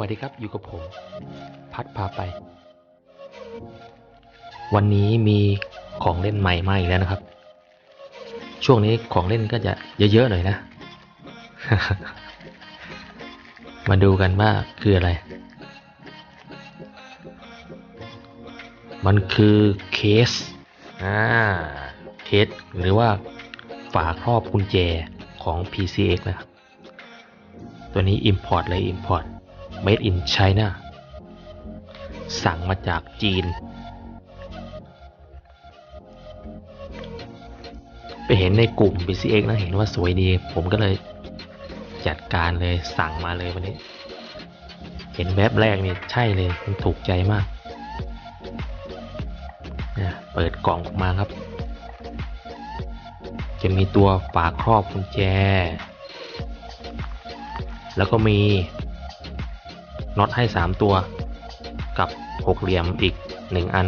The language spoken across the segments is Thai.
วัสดีครับ อยู่กับผม พัดพาไป วันนี้มีของเล่นใหม่มาอีกแล้วนะครับ ช่วงนี้ของเล่นก็จะเยอะๆหน่อยนะ มาดูกันว่าคืออะไร มันคือเคสอ่าเคสหรือว่าฝาครอบกุญแจของ PCX นะครับตัวนี้ Import เลย Import Made in China สั่งมาจากจีน ไปเห็นในกลุ่ม PCX นะเห็นว่าสวยดี ผมก็เลยจัดการเลยสั่งมาเลยวันนี้ เห็นแวบแรกนี่ใช่เลย มันถูกใจมากนะเปิดกล่องออกมาครับ จะมีตัวฝาครอบกุญแจ แล้วก็มี น็อตให้ 3 ตัว กับหกเหลี่ยมอีก 1 อัน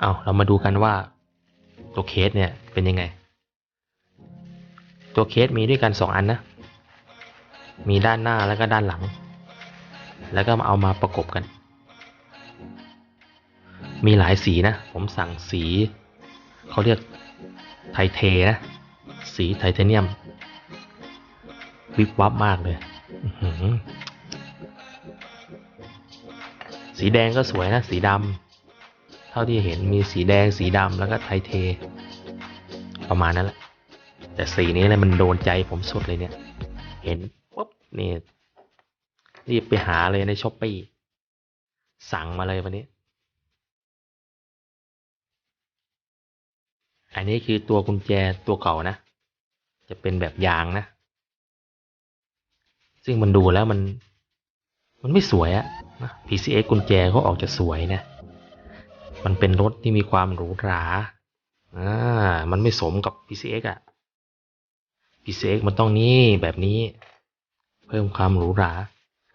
เอาเรามาดูกันว่าตัวเคสเนี่ยเป็นยังไง ตัวเคสมีด้วยกัน 2 อันนะ มีด้านหน้าแล้วก็ด้านหลัง แล้วก็มาเอามาประกบกัน มีหลายสีนะ ผมสั่งสี เขาเรียกไทเทนะ สีไทเทเนียม วิบวับมากเลยสีแดงก็สวยนะ สีดำเท่าที่เห็นมีสีแดงสีดำแล้วก็ไทเท ประมาณนั้นแหละ แต่สีนี้เลยมันโดนใจผมสุดเลยเนี่ย เห็นปุ๊บนี่รีบไปหาเลยในช้อปปี้สั่งมาเลยวันนี้ อันนี้คือตัวกุญแจตัวเก่านะ จะเป็นแบบยางนะ ซึ่งมันดูแล้วมัน มันไม่สวยอะนะ PCX กุญแจเขาออกจะสวยนะ มันเป็นรถที่มีความหรูหราอ่ามันไม่สมกับ PCX อะ PCX มันต้องนี่แบบนี้ เพิ่มความหรูหรา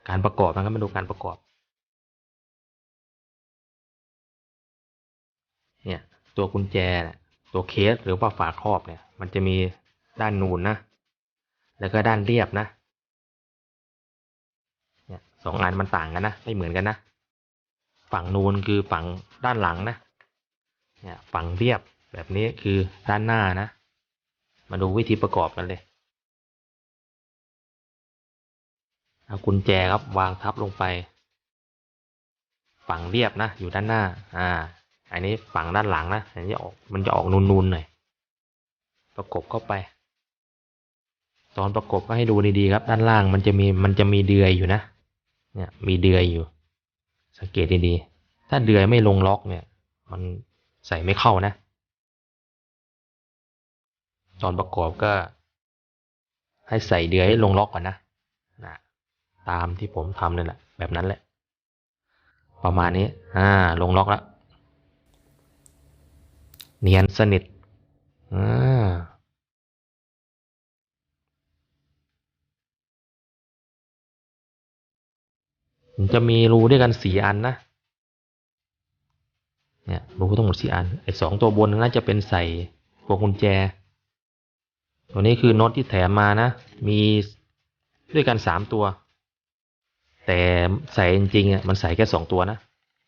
การประกอบนะครับมาดูการประกอบ เนี่ย ตัวกุญแจเนี่ยตัวเคสหรือว่าฝาครอบเนี่ย มันจะมีด้านนูนนะ แล้วก็ด้านเรียบนะ สองอันมันต่างกันนะ ไม่เหมือนกันนะ ฝั่งนูนคือฝั่งด้านหลังนะ เนี่ยฝั่งเรียบแบบนี้คือด้านหน้านะ มาดูวิธีประกอบกันเลยเอากุญแจครับวางทับลงไป ฝั่งเรียบนะ อยู่ด้านหน้า อ่า อันนี้ฝั่งด้านหลังนะ อันนี้ออกมันจะออกนูนๆหน่อย ประกบเข้าไป ตอนประกบก็ให้ดูดีๆครับ ด้านล่างมันจะมีมันจะมีเดือยอยู่นะ เนี่ยมีเดือยอยู่ สังเกตดีๆ ถ้าเดือยไม่ลงล็อกเนี่ย มันใส่ไม่เข้านะ ตอนประกอบก็ ให้ใส่เดือยให้ลงล็อกก่อนนะนะ ตามที่ผมทำนั่นแหละแบบนั้นแหละ ประมาณนี้ อ่า ลงล็อกแล้ว เนียนสนิทอ่า จะมีรูด้วยกันสี่อันนะ เนี่ยรูทั้งหมดสี่อัน ไอ้สองตัวบนน่าจะเป็นใส่พวงกุญแจ ตัวนี้คือน็อตที่แถมมานะ มีด้วยกันสามตัว แต่ใส่จริงๆอะมันใส่แค่สองตัวนะ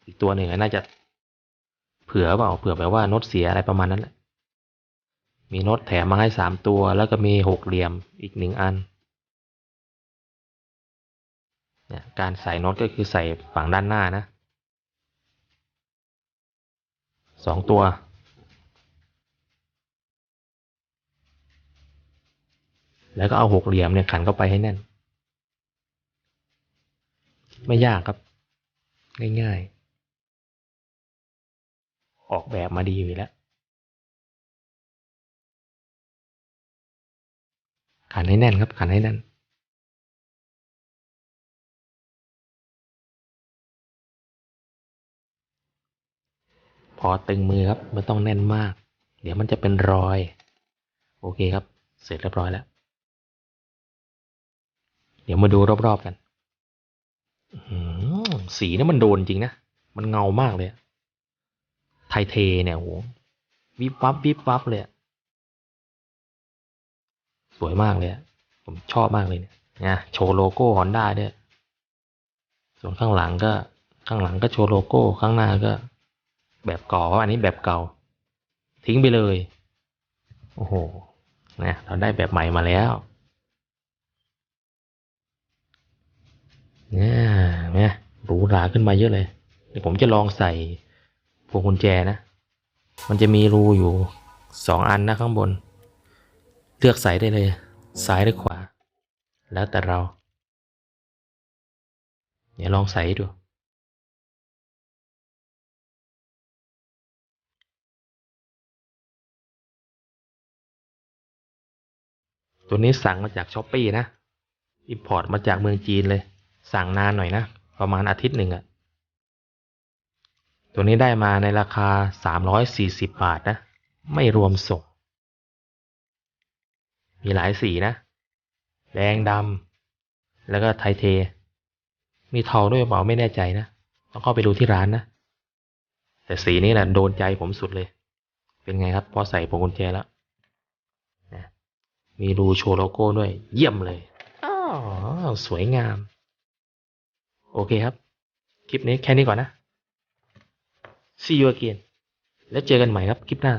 อีกตัวหนึ่งน่าจะเผื่อเปล่า เผื่อแบบว่าน็อตเสียอะไรประมาณนั้นแหละ มีน็อตแถมมาให้สามตัว แล้วก็มีหกเหลี่ยมอีกหนึ่งอัน เนี่ยการใส่น็อตก็คือใส่ฝั่งด้านหน้านะสองตัว แล้วก็เอาหกเหลี่ยมเนี่ยขันเข้าไปให้แน่น ไม่ยากครับ ง่ายๆ ออกแบบมาดีอยู่แล้ว ขันให้แน่นครับ ขันให้แน่น พอตึงมือครับไม่ต้องแน่นมาก เดี๋ยวมันจะเป็นรอย โอเคครับ เสร็จเรียบร้อยแล้ว เดี๋ยวมาดูรอบๆกันสีนี่มันโดนจริงนะ มันเงามากเลย ไทเทเนี่ยโหวิบวับวิบวับเลย สวยมากเลย ผมชอบมากเลยเนี่ยนะโชว์โลโก้ฮอนด้าด้วย ส่วนข้างหลังก็ ข้างหลังก็โชว์โลโก้ ข้างหน้าก็ แบบก่าอันนี้แบบเก่า ทิ้งไปเลย โอ้โหนะเราได้แบบใหม่มาแล้วเนี่ยเนี่ยหรูหราขึ้นมาเยอะเลย เดี๋ยวผมจะลองใส่พวงกุญแจนะ มันจะมีรูอยู่สองอันนะข้างบน เลือกใส่ได้เลย ซ้ายหรือขวา แล้วแต่เรา เดี๋ยวลองใส่ดู ตัวนี้สั่งมาจากช้อปปี้นะอิมพอร์ตมาจากเมืองจีนเลย สั่งนานหน่อยนะ ประมาณอาทิตย์หนึ่งอะตัวนี้ได้มาในราคา 340 บาทนะ ไม่รวมส่ง มีหลายสีนะ แดงดำแล้วก็ไทเท มีเทาด้วยเปล่าไม่แน่ใจนะ ต้องเข้าไปดูที่ร้านนะ แต่สีนี้แหละโดนใจผมสุดเลย เป็นไงครับ พอใส่พวงกุญแจแล้ว มีรูโชว์โลโก้ด้วย เยี่ยมเลยอ๋อสวยงาม โอเคครับ คลิปนี้แค่นี้ก่อนนะ see you again แล้วเจอกันใหม่ครับคลิปหน้า